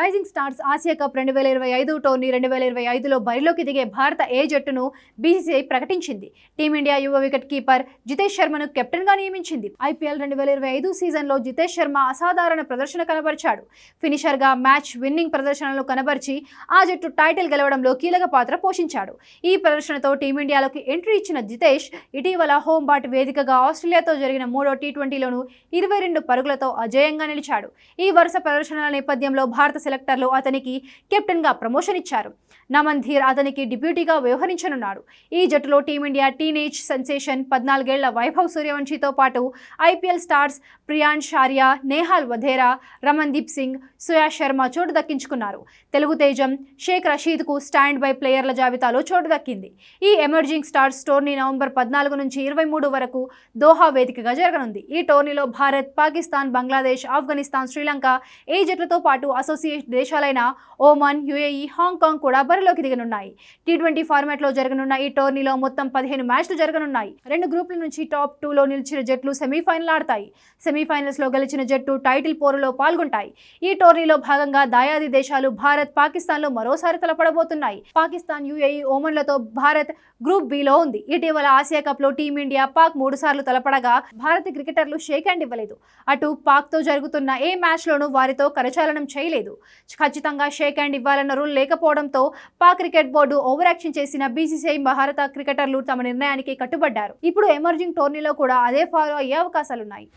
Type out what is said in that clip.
Rising stars Asia cup రెండు వేల ఇరవై ఐదు టోర్నీ రెండు వేల ఇరవై ఐదులో బరిలోకి దిగే భారత ఏ జట్టును బీసీసీఐ ప్రకటించింది. టీమిండియా యువ వికెట్ కీపర్ జితేష్ శర్మను కెప్టెన్గా నియమించింది. ఐపీఎల్ రెండు వేల ఇరవై ఐదు సీజన్లో జితేష్ శర్మ అసాధారణ ప్రదర్శన కనబరిచాడు. ఫినిషర్గా మ్యాచ్ విన్నింగ్ ప్రదర్శనలు కనబరిచి ఆ జట్టు టైటిల్ గెలవడంలో కీలక పాత్ర పోషించాడు. ఈ ప్రదర్శనతో టీమిండియాలోకి ఎంట్రీ ఇచ్చిన జితేష్ ఇటీవల హోంబాట్ వేదికగా ఆస్ట్రేలియాతో జరిగిన మూడో టీ ట్వంటీలోనూ ఇరవై రెండు పరుగులతో అజేయంగా నిలిచాడు. ఈ వరుస ప్రదర్శనల నేపథ్యంలో భారత సెలెక్టర్లు అతనికి కెప్టెన్గా ప్రమోషన్ ఇచ్చారు. నమన్ ధీర్ అతనికి డిప్యూటీగా వ్యవహరించనున్నాడు. ఈ జట్టులో టీమిండియా టీనేజ్ సెన్సేషన్ పద్నాలుగేళ్ళ వైభవ్ సూర్యవంశీతో పాటు ఐపీఎల్ స్టార్స్ ప్రియాన్ షారియా నేహాల్ వధేరా రమన్దీప్ సింగ్ సుయా శర్మ చోటు దక్కించుకున్నారు. తెలుగు తేజం షేక్ రషీద్కు స్టాండ్ బై ప్లేయర్ల జాబితాలో చోటు దక్కింది. ఈ ఎమర్జింగ్ స్టార్స్ టోర్నీ నవంబర్ పద్నాలుగు నుంచి ఇరవై మూడు వరకు దోహా వేదికగా జరగనుంది. ఈ టోర్నీలో భారత్ పాకిస్తాన్ బంగ్లాదేశ్ ఆఫ్ఘనిస్తాన్ శ్రీలంక ఏ జట్లతో పాటు అసోసియేట్ దేశాలైన ఓమన్ యుఏఈ హాంకాంగ్ కూడా బరిలోకి దిగనున్నాయి. టీ ట్వంటీ ఫార్మాట్లో జరగనున్న ఈ టోర్నీలో మొత్తం పదిహేను మ్యాచ్లు జరగనున్నాయి. రెండు గ్రూపుల నుంచి టాప్ టూలో నిలిచిన జట్లు సెమీఫైనల్ ఆడతాయి. సెమీఫైనల్స్లో గెలిచిన జట్టు టైటిల్ పోరులో పాల్గొంటాయి. ఈ టోర్నీలో భాగంగా దాయాది దేశాలు భారత్ పాకిస్తాన్లో మరోసారి తలపడబోతున్నాయి. పాకిస్తాన్ యుఏఈ ఓమన్లతో భారత్ గ్రూప్ బిలో ఉంది. ఇటీవల ఆసియా కప్లో టీమిండియా పాక్ మూడు సార్లు తలపడగా భారత క్రికెటర్లు షేక్ హ్యాండ్ ఇవ్వలేదు. అటు పాక్తో జరుగుతున్న ఏ మ్యాచ్లోనూ వారితో కరచాలనం చేయలేదు. ఖచ్చితంగా షేక్ హ్యాండ్ ఇవ్వాలన్న రూల్ లేకపోవడంతో Pak cricket board over action చేసిన బీసీసీఐ భారత క్రికెటర్లు తమ నిర్ణయానికి కట్టుబడ్డారు. ఇప్పుడు ఎమర్జింగ్ టోర్నీలో కూడా అదే ఫాలో అయ్యే అవకాశాలున్నాయి.